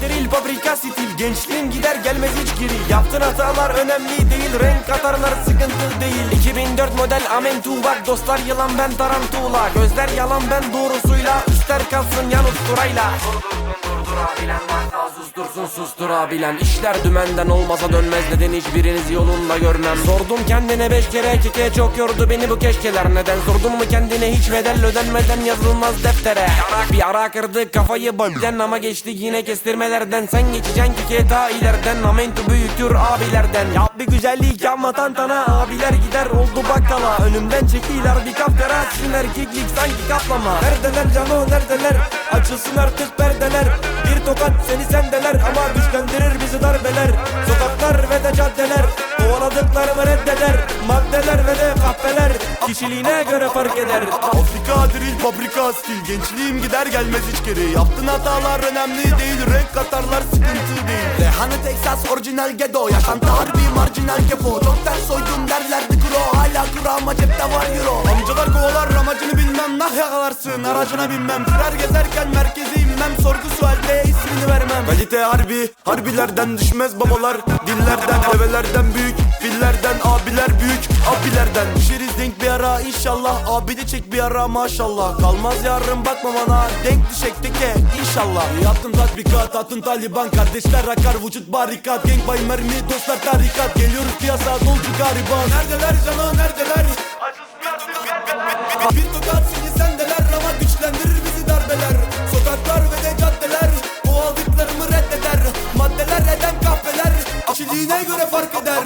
drill paprika stil Gençliğin gider gelmez hiç geri Yaptığın hatalar önemli değil Renk katarlar sıkıntı değil 2004 model Amentu bak dostlar yılan ben tarantula Gözler yalan ben doğrusuyla Üstler kalsın yan usturayla Durdurabilen varsa sustursun susturabilen İşler dümenden olmasa dönmez. Neden hiçbiriniz yolunda görmem? Sordum kendine beş kere keke çok yordu beni bu keşkeler. Neden sordun mu kendine hiç bedel ödenmeden yazılmaz deftere? Yarak bir ara kırdı kafayı bölden ama geçti yine kestirmelerden. Sen geçeceksin keke ta ileriden Amentu büyüktür abilerden. Yap bir güzellik yapma tantana. Abiler gider oldu bakkala. Önümden çekiler bir kapkara sizin erkeklik sanki kaplama Neredeler cano neredeler açılsın artık perdeler. Bir darbeler Sokaklar ve de caddeler. Kovaladıklarımı reddeder Maddeler ve de kahveler Kişiliğine göre fark eder. Afrika drill paprika stil. Gençliğim gider gelmez hiç geri Yaptığın hatalar önemli değil. Renk katarlar sıkıntı değil. Rehane Texas orijinal ghetto. Yaşantı harbi marjinal kepo. Çok ters soydum derlerdi kro. Hala kuru ama cepte var euro. Amcalar kovalar amacını bilmem. Nah yakalarsın aracına binmem. Sürer gezerken merkeze inmem. Sorgu sualde ismini vermem. Kalite harbi harbilerden düşmez babalar. Dillerden develerden büyük Fillerden abiler büyük abilerden ara inşallah. Abi de çek bir ara maşallah. Kalmaz yarın bakma bana. Denk düşek teke inşallah. Yaptım tatbikat atın taliban. Kardeşler akar vücut barikat. Gang bay mermi dostlar tarikat. Geliyoruz piyasa dolcu gariban. Neredeler cana neredeler? Bir tokat seni sendeler Ama güçlendirir bizi darbeler. Sokaklar ve de caddeler Bu aldıklarımı reddeder. Maddeler eden kahveler Kişiliğine göre fark eder